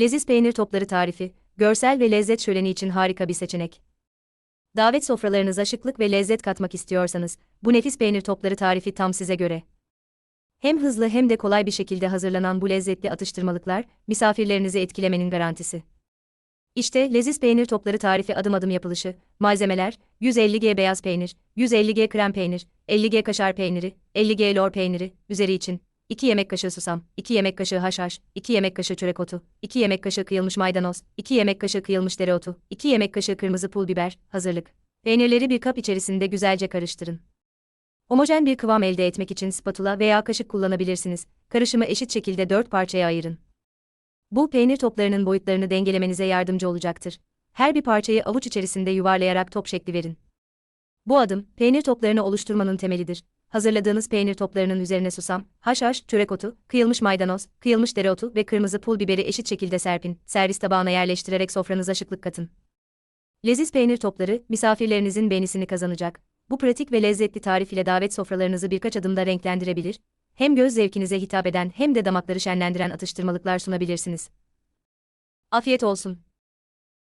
Leziz peynir topları tarifi, görsel ve lezzet şöleni için harika bir seçenek. Davet sofralarınıza şıklık ve lezzet katmak istiyorsanız, bu nefis peynir topları tarifi tam size göre. Hem hızlı hem de kolay bir şekilde hazırlanan bu lezzetli atıştırmalıklar, misafirlerinizi etkilemenin garantisi. İşte leziz peynir topları tarifi adım adım yapılışı. Malzemeler: 150g beyaz peynir, 150g krem peynir, 50g kaşar peyniri, 50g lor peyniri, üzeri için 2 yemek kaşığı susam, 2 yemek kaşığı haşhaş, 2 yemek kaşığı çörek otu, 2 yemek kaşığı kıyılmış maydanoz, 2 yemek kaşığı kıyılmış dereotu, 2 yemek kaşığı kırmızı pul biber. Hazırlık. Peynirleri bir kap içerisinde güzelce karıştırın. Homojen bir kıvam elde etmek için spatula veya kaşık kullanabilirsiniz. Karışımı eşit şekilde 4 parçaya ayırın. Bu peynir toplarının boyutlarını dengelemenize yardımcı olacaktır. Her bir parçayı avuç içerisinde yuvarlayarak top şekli verin. Bu adım, peynir toplarını oluşturmanın temelidir. Hazırladığınız peynir toplarının üzerine susam, haşhaş, çörek otu, kıyılmış maydanoz, kıyılmış dereotu ve kırmızı pul biberi eşit şekilde serpin. Servis tabağına yerleştirerek sofranıza şıklık katın. Leziz peynir topları, misafirlerinizin beğenisini kazanacak. Bu pratik ve lezzetli tarif ile davet sofralarınızı birkaç adımda renklendirebilir, hem göz zevkinize hitap eden hem de damakları şenlendiren atıştırmalıklar sunabilirsiniz. Afiyet olsun.